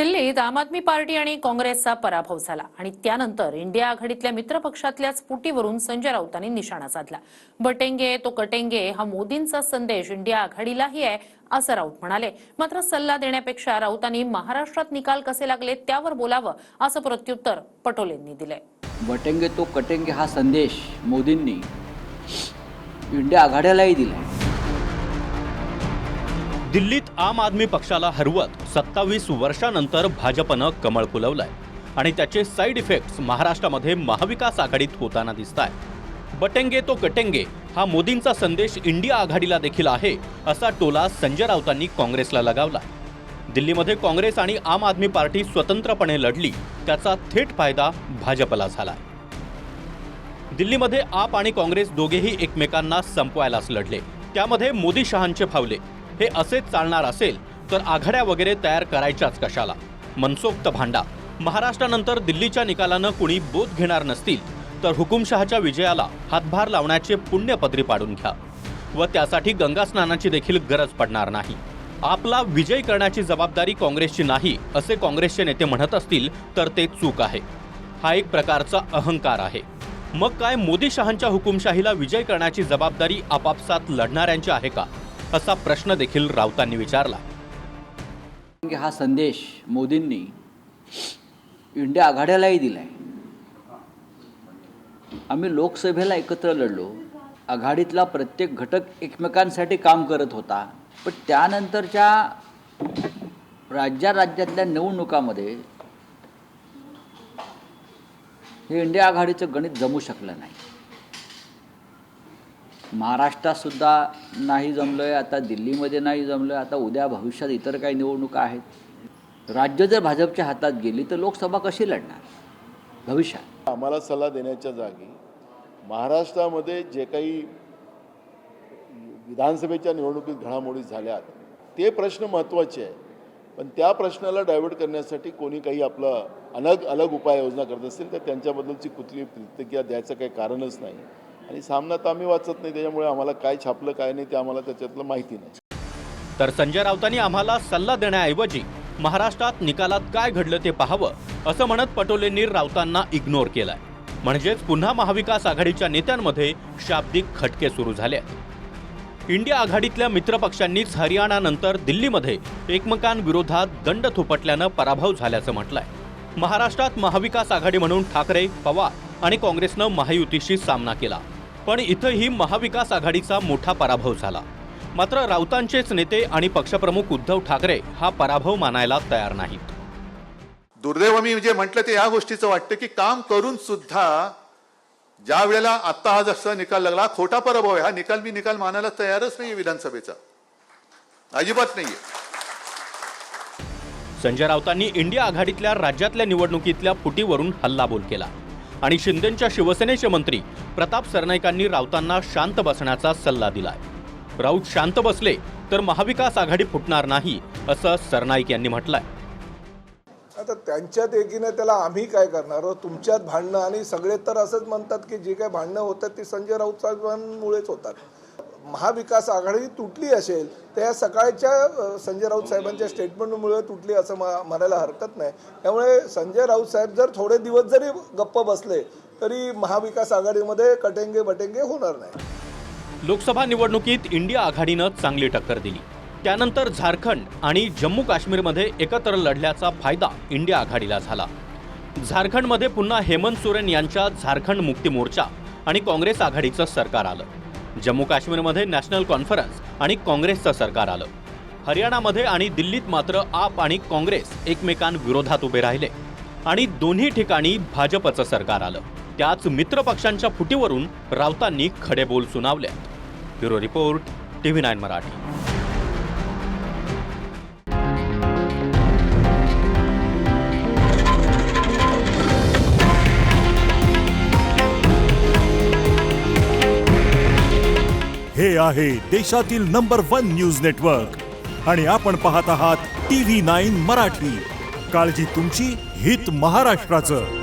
दिल्लीत आम आदमी पार्टी आणि काँग्रेसचा पराभव झाला आणि त्यानंतर इंडिया आघाडीतल्या मित्रपक्षातल्या स्फुटीवरून संजय राऊतांनी निशाणा साधला. बटेंगे तो कटेंगे हा मोदींचा संदेश इंडिया आघाडीलाही आहे असं राऊत म्हणाले. मात्र सल्ला देण्यापेक्षा राऊतांनी महाराष्ट्रात निकाल कसे लागले त्यावर बोलावं असं प्रत्युत्तर पटोलेंनी दिलंय बटेंगे तो कटेंगे हा संदेश मोदींनी इंडिया आघाडीलाही दिला दिल्लीत आम आदमी पक्षाला हरवत सत्तावीस वर्षानंतर भाजपनं कमळ फुलवलंय. आणि त्याचे साईड इफेक्ट्स महाराष्ट्रामध्ये महाविकास आघाडीत होताना दिसत आहे बटेंगे तो कटेंगे हा मोदींचा संदेश इंडिया आघाडीला देखील आहे असा टोला संजय राऊतांनी काँग्रेसला लगावला. दिल्लीमध्ये काँग्रेस आणि आम आदमी पार्टी स्वतंत्रपणे लढली त्याचा थेट फायदा भाजपला झाला दिल्लीमध्ये आप आणि काँग्रेस दोघेही एकमेकांना संपवायलाच लढले. त्यामध्ये मोदी शहांचे फावले. हे असेच चालणार असेल तर आघाड्या वगैरे तयार करायच्याच कशाला? मनसोक्त भांडा. महाराष्ट्रानंतर दिल्लीच्या निकालानं कुणी बोध घेणार नसतील तर हुकुमशहाच्या विजयाला हातभार लावण्याचे पुण्य पदरी पाडून घ्या. व त्यासाठी गंगा स्नानाची देखील गरज पडणार नाही. आपला विजय करण्याची जबाबदारी काँग्रेसची नाही असे काँग्रेसचे नेते म्हणत असतील तर ते चूक आहे. हा एक प्रकारचा अहंकार आहे. मग काय मोदी शहांच्या हुकुमशाहीला विजय करण्याची जबाबदारी आपापसात लढणाऱ्यांची आहे का? असा प्रश्न देखील राऊतांनी विचारला. हा संदेश मोदींनी इंडिया आघाड्यालाही दिला आम्ही लोकसभेला एकत्र लढलो. आघाडीतला प्रत्येक घटक एकमेकांसाठी काम करत होता. पण त्यानंतरच्या राज्या राज्यातल्या निवडणुकामध्ये हे इंडिया आघाडीचं गणित जमू शकलं नाही. महाराष्ट्रातसुद्धा नाही जमलं आहे आता दिल्लीमध्ये नाही जमलं आहे आता उद्या भविष्यात इतर काही निवडणुका आहेत. राज्य जर भाजपच्या हातात गेली तर लोकसभा कशी लढणार? भविष्यात. आम्हाला सल्ला देण्याच्या जागी महाराष्ट्रामध्ये जे काही विधानसभेच्या निवडणुकीत घडामोडी झाल्या ते प्रश्न महत्त्वाचे आहे पण त्या प्रश्नाला डायव्हर्ट करण्यासाठी कोणी काही आपलं अलग अलग उपाययोजना करत असतील तर त्यांच्याबद्दलची कुठली प्रतिक्रिया द्यायचं काही कारणच नाही. आणि सामना तर आम्ही वाचत नाही त्याच्यामुळे आम्हाला काय छापलं काय नाही ते आम्हाला त्याच्यातलं माहिती नाही. तर संजय राऊतांनी आम्हाला सल्ला देण्याऐवजी महाराष्ट्रात निकालात काय घडलं ते पाहावं असं म्हणत पटोलेंनी राऊतांना इग्नोर केलाय. म्हणजेच पुन्हा महाविकास आघाडीच्या नेत्यांमध्ये शाब्दिक खटके सुरू झाले आहेत इंडिया आघाडीतल्या मित्रपक्षांनीच हरियाणानंतर दिल्लीमध्ये एकमेकांविरोधात दंड थोपटल्यानं पराभव झाल्याचं म्हटलंय. महाराष्ट्रात महाविकास आघाडी म्हणून ठाकरे पवार आणि काँग्रेसनं महायुतीशी सामना केला. पण इथंही महाविकास आघाडीचा मोठा पराभव झाला. मात्र राऊतांचेच नेते आणि पक्षप्रमुख उद्धव ठाकरे हा पराभव मानायला तयार नाहीत. दुर्दैव मी जे म्हटलं ते या गोष्टीचं वाटतं की काम करून सुद्धा ज्या वेळेला आत्ता हा जसा निकाल लागला खोटा पराभव आहे. हा निकाल मी निकाल मानायला तयारच नाहीये विधानसभेचा. अजिबात नाहीये. संजय राऊतांनी इंडिया आघाडीतल्या राज्यातल्या निवडणुकीतल्या फुटीवरून हल्लाबोल केला. आणि शिंदेच्या शिवसेनेचे मंत्री प्रताप सरनाईकांनी राऊतांना शांत बसण्याचा सल्ला दिलाय. राऊत शांत बसले तर महाविकास आघाडी फुटणार नाही असं सरनाईक यांनी म्हटलंय. आता त्यांच्यात एकीने त्याला आम्ही काय करणार आहोत? तुमच्यात भांडणं आणि सगळे तर असंच म्हणतात की जी काय भांडणं होतात ती संजय राऊत साहेबांमुळेच होतात. महाविकास आघाडी तुटली असेल तर या सकाळच्या संजय राऊत साहेबांच्या स्टेटमेंटमुळे तुटली असं म्हणायला हरकत नाही. त्यामुळे संजय राऊत साहेब जर थोडे दिवस जरी गप्प बसले तरी महाविकास आघाडीमध्ये कटेंगे बटेंगे होणार नाही. लोकसभा निवडणुकीत इंडिया आघाडीनं चांगली टक्कर दिली. त्यानंतर झारखंड आणि जम्मू काश्मीरमध्ये एकत्र लढल्याचा फायदा इंडिया आघाडीला झाला. झारखंडमध्ये पुन्हा हेमंत सोरेन यांच्या झारखंड मुक्ती मोर्चा आणि काँग्रेस आघाडीचं सरकार आलं. जम्मू काश्मीरमध्ये नॅशनल कॉन्फरन्स आणि काँग्रेसचं सरकार आलं. हरियाणामध्ये आणि दिल्लीत मात्र आप आणि काँग्रेस एकमेकांविरोधात उभे राहिले. आणि दोन्ही ठिकाणी भाजपचं सरकार आलं. त्याच मित्रपक्षांच्या फुटीवरून राऊतांनी खडे बोल सुनावले. Bureau report TV nine Marathi. हे आहे देशातील नंबर वन न्यूज नेटवर्क. आणि आपण पाहत आहात टी व्ही नाईन मराठी. काळजी तुमची हित महाराष्ट्राचं.